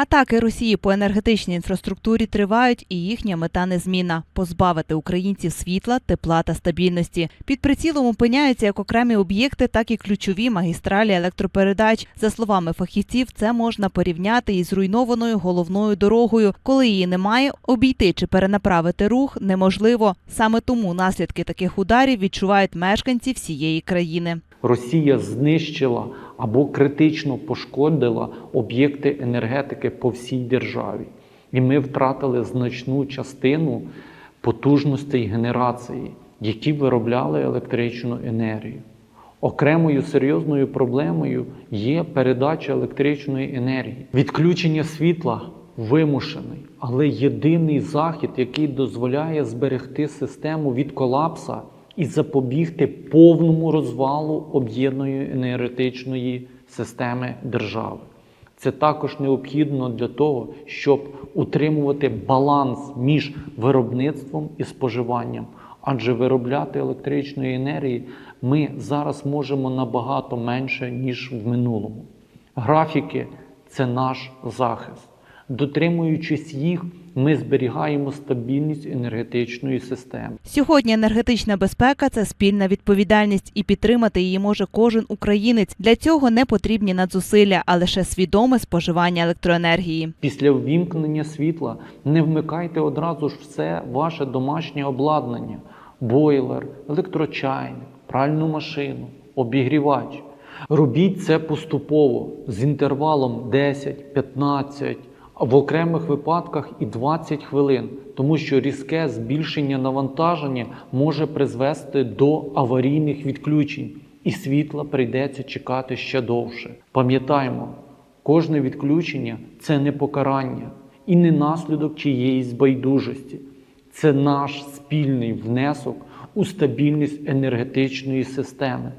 Атаки Росії по енергетичній інфраструктурі тривають, і їхня мета незмінна – позбавити українців світла, тепла та стабільності. Під прицілом опиняються як окремі об'єкти, так і ключові магістралі електропередач. За словами фахівців, це можна порівняти із зруйнованою головною дорогою. Коли її немає, обійти чи перенаправити рух неможливо. Саме тому наслідки таких ударів відчувають мешканці всієї країни. Росія знищила або критично пошкодила об'єкти енергетики по всій державі. І ми втратили значну частину потужностей генерації, які виробляли електричну енергію. Окремою серйозною проблемою є передача електричної енергії. Відключення світла вимушений, але єдиний захід, який дозволяє зберегти систему від колапса і запобігти повному розвалу об'єднаної енергетичної системи держави. Це також необхідно для того, щоб утримувати баланс між виробництвом і споживанням. Адже виробляти електричної енергії ми зараз можемо набагато менше, ніж в минулому. Графіки це наш захист. Дотримуючись їх, ми зберігаємо стабільність енергетичної системи. Сьогодні енергетична безпека це спільна відповідальність, і підтримати її може кожен українець. Для цього не потрібні надзусилля, а лише свідоме споживання електроенергії. Після ввімкнення світла не вмикайте одразу ж все ваше домашнє обладнання: бойлер, електрочайник, пральну машину, обігрівач. Робіть це поступово з інтервалом 10, 15, а в окремих випадках і 20 хвилин, тому що різке збільшення навантаження може призвести до аварійних відключень, і світла прийдеться чекати ще довше. Пам'ятаємо, кожне відключення це не покарання і не наслідок чиєїсь байдужості. Це наш спільний внесок у стабільність енергетичної системи.